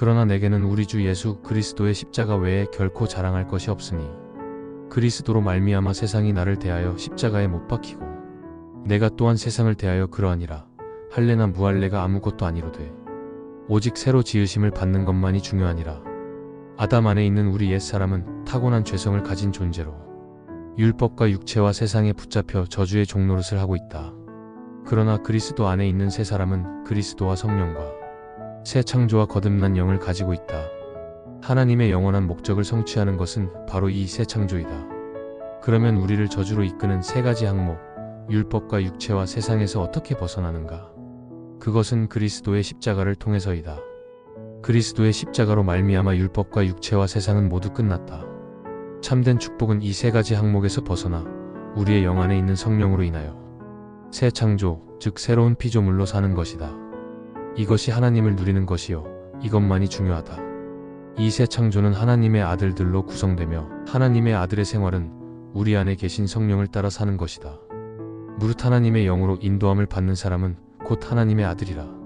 그러나 내게는 우리 주 예수 그리스도의 십자가 외에 결코 자랑할 것이 없으니 그리스도로 말미암아 세상이 나를 대하여 십자가에 못 박히고 내가 또한 세상을 대하여 그러하니라 할례나 무할례가 아무것도 아니로되 오직 새로 지으심을 받는 것만이 중요하니라 아담 안에 있는 우리 옛사람은 타고난 죄성을 가진 존재로 율법과 육체와 세상에 붙잡혀 저주의 종노릇을 하고 있다. 그러나 그리스도 안에 있는 새 사람은 그리스도와 성령과 새 창조와 거듭난 영을 가지고 있다. 하나님의 영원한 목적을 성취하는 것은 바로 이 새 창조이다. 그러면 우리를 저주로 이끄는 세 가지 항목, 율법과 육체와 세상에서 어떻게 벗어나는가? 그것은 그리스도의 십자가를 통해서이다. 그리스도의 십자가로 말미암아 율법과 육체와 세상은 모두 끝났다. 참된 축복은 이 세 가지 항목에서 벗어나 우리의 영 안에 있는 성령으로 인하여 새 창조, 즉 새로운 피조물로 사는 것이다. 이것이 하나님을 누리는 것이요. 이것만이 중요하다. 이 새 창조는 하나님의 아들들로 구성되며 하나님의 아들의 생활은 우리 안에 계신 성령을 따라 사는 것이다. 무릇 하나님의 영으로 인도함을 받는 사람은 곧 하나님의 아들이라.